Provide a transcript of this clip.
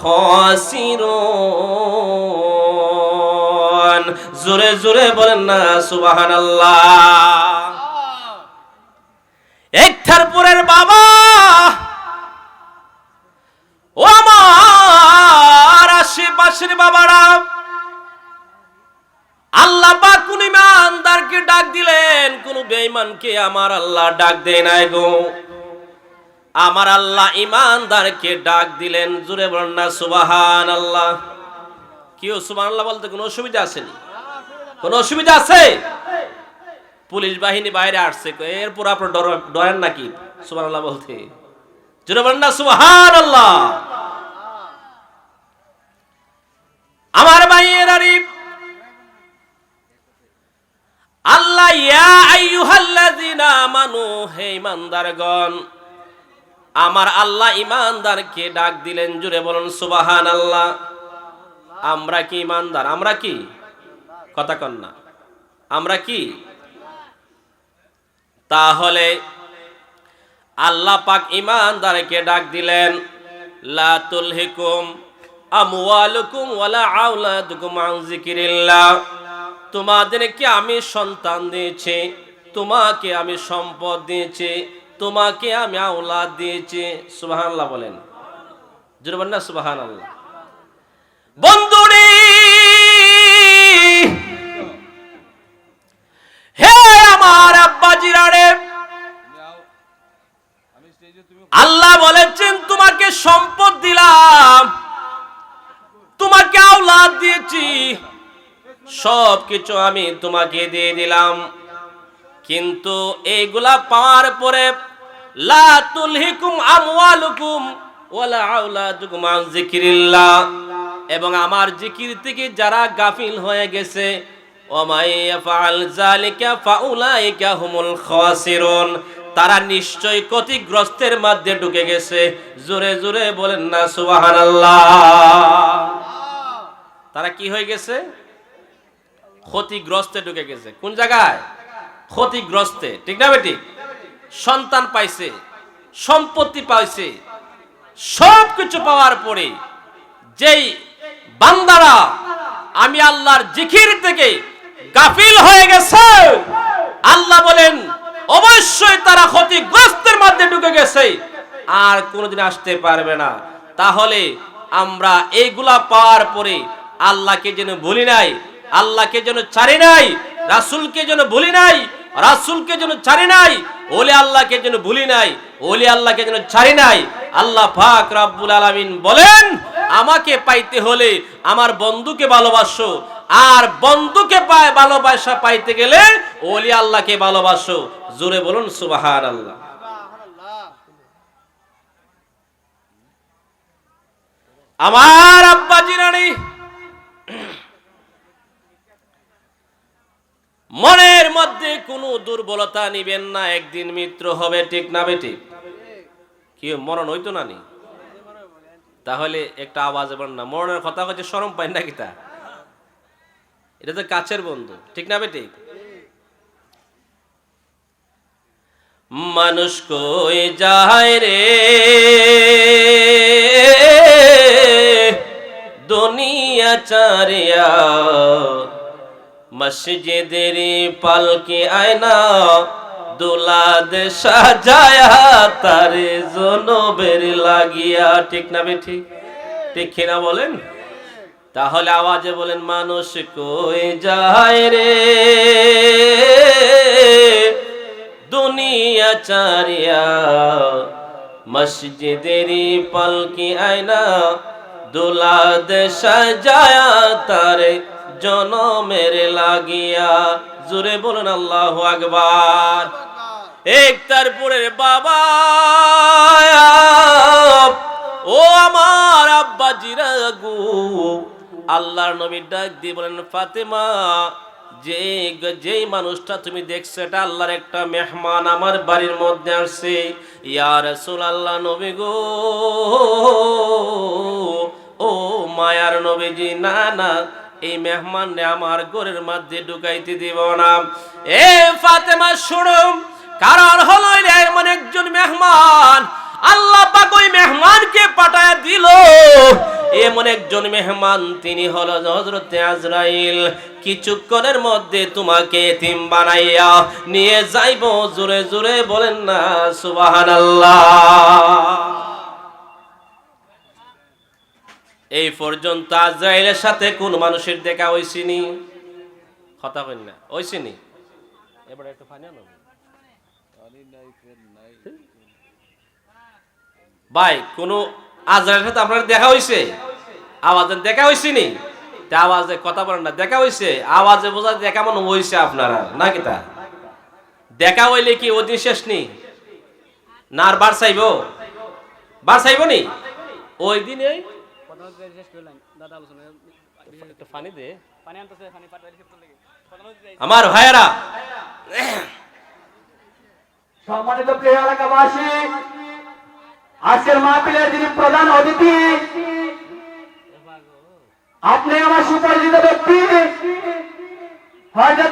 খাসিরুন। জোরে জোরে বলেন না, সুবহানাল্লাহ। একথারপুরের বাবা। ও আমার আশেপাশের বাবারা। আল্লাহ পাক কোন ইমানদারকে ডাক দিলেন, কোন বেঈমানকে আমার আল্লাহ ডাক দেয় নাই গো। আমার আল্লাহ ইমানদারকে ডাক দিলেন জুড়ে বলেন সুবাহান আল্লাহ কেউ সুবাহ আল্লাহ বলতে কোনো অসুবিধা আসেনি কোনো অসুবিধা আছে? পুলিশ বাহিনী বাইরে আসছে এরপর আপনার ডরেন নাকি? সুবাহ আল্লাহ বলতে। জুড়ে বলেন সুবাহান আল্লাহ আমার ভাইয়ের আরিফ, আল্লাহ, ইয়া আইয়ুহাল্লাযিনা আমানু, হে ইমানদারগণ আমার আল্লাহ ইমানদারকে ডাক দিলেন, জুড়ে বলুন সুবাহান আল্লাহ আমরা কি ইমানদার? আমরা কি? কথা কন্যা আমরা কি? তাহলে আল্লাহ পাক ইমানদারকে ডাক দিলেন, লা তুলহিকুম আমওয়ালুকুম ওয়ালা আওলাদুকুম আন যিকিরিল্লাহ। তোমাদেরকে আমি সন্তান দিয়েছি, তোমাকে আমি সম্পদ দিয়েছি তোমাকে আমি আওলাদ দিয়েছি। সুবহানাল্লাহ বলেন। না, সুবহানাল্লাহ। বন্ধুরে, হে আমার আল্লাহ বলেছেন, তোমাকে সম্পদ দিলাম। তোমাকে আওলাদ দিয়েছি। সব কিছু আমি তোমাকে দিয়ে দিলাম। কিন্তু এইগুলা পাওয়ার পরে লা তুলহিকুম আমওয়ালুকুম ওয়ালা আওলাদুকুম আন এবং আমার জিকির থেকে যারা গাফিল হয়ে গেছে তারা নিশ্চয় ক্ষতিগ্রস্তের মধ্যে ঢুকে গেছে। জোরে জোরে বলেন না, সুবহানাল্লাহ। তারা কি হয়ে গেছে? ক্ষতিগ্রস্তে ঢুকে গেছে। কোন জায়গায়? ক্ষতিগ্রস্তে। ঠিক না বেটি সন্তান পাইছে, সম্পত্তি পাইছে সব কিছু পাওয়ার পরে যেই বান্দারা আমি আল্লাহর জিকির থেকে গাফিল হয়ে গেছে, আল্লাহ বলেন, অবশ্যই তারা ক্ষতিগ্রস্তের মধ্যে ঢুকে গেছে, আর কোনোদিন আসতে পারবে না। তাহলে আমরা এইগুলা পাওয়ার পরে আল্লাহকে যেন ভুলি নাই, আল্লাহকে যেন ছাড়ি নাই, রাসুলকে যেন ভুলি নাই রাসুলকে যেন ছাড়ি নাই, ওলি আল্লাহকে যেন ভুলি নাই, ওলি আল্লাহকে যেন ছাড়ি নাই, আল্লাহ পাক রাব্বুল আলামিন বলেন, আমাকে পাইতে হলে আমার বন্ধুকে ভালোবাসো, আর বন্ধুকে পায়, ভালোবাসা পাইতে গেলে ওলি আল্লাহকে ভালোবাসো। জোরে বলুন সুবাহান আল্লাহ আমার আব্বা জিরানি মনের মধ্যে কোনো দুর্বলতা নিবেন না, একদিন মিত্র হবে, ঠিক না বে ঠিক? কি মরণ হইতো না নি? তাহলে একটা আওয়াজ এবার না, মরণের কথা হচ্ছে সরম পাই না কি তা? এটা তো কাছের বন্ধু, ঠিক না বে ঠিক? মানুষ কই যায় রে? দুনিয়া চারিয়া মসজিদের পালকে আয়না দুলাদ সাজায়া তারে জনবের লাগিয়া, ঠিক না বে ঠিক কিনা বলেন? তাহলে আওয়াজে বলেন, মানুষ কই যায় রে? দুনিয়া চারিয়া মসজিদেরি পালকি আয়না দুলাদ সাজায়া তারে জনমের লাগিয়া জুড়ে বলুন আল্লাহ আকবার। এক তারপরের বাবা, ও আমার আব্বা জিরাগু আল্লাহর নবীর ডাক দিয়ে বলেন, ফাতেমা, যে যেই মানুষটা তুমি দেখছ, এটা আল্লাহর একটা মেহমান আমার বাড়ির মধ্যে আসছে। ইয়া আল্লাহ নবী গো, ও মায়ার নবীজি, না না এই মেহমান আমার ঘরের মধ্যে ঢুকাইতে দিব না। এ ফাতেমা শুনুম কারণ হলো এমন একজন মেহমান, আল্লাহ পাক ওই মেহমানকে পাঠায় দিল। এমন একজন মেহমান, তিনি হলো হজরতে আজরাইল। কিছুক্ষণের মধ্যে তোমাকে এতিম বানাইয়া নিয়ে যাইব। জোরে জোরে বলেন না, সুবহানাল্লাহ। এই পর্যন্ত আজরাইলের সাথে কোন মানুষের দেখা হইছিনি কথা কইন না হইছিনি এবারে একটু পানি আনো। ভাই, কোন আজরাইলের সাথে আপনার দেখা হইছে? আওয়াজে দেখা হইছিনি তা আওয়াজে কথা বলেন না, দেখা হইছে? আওয়াজে বোঝা দেখা মনে হইছে আপনারা নাকি তা? দেখা হইলে কি ওদিন শেষ নি? না আর বার চাইব? বার চাইব নি? ওই দিনে প্রথমে তো শেষ করলাম দাদা আলোচনা একটু পানি দে। পানি আনতেছে পানি পাঠাই রিসিভ করলে আমার ভাইয়েরা। সম্মানিত প্রিয় এলাকাবাসী আজকের মাহফিলের যিনি প্রধান অতিথি আপনি আমার সুপরিচিত ব্যক্তি হয়তো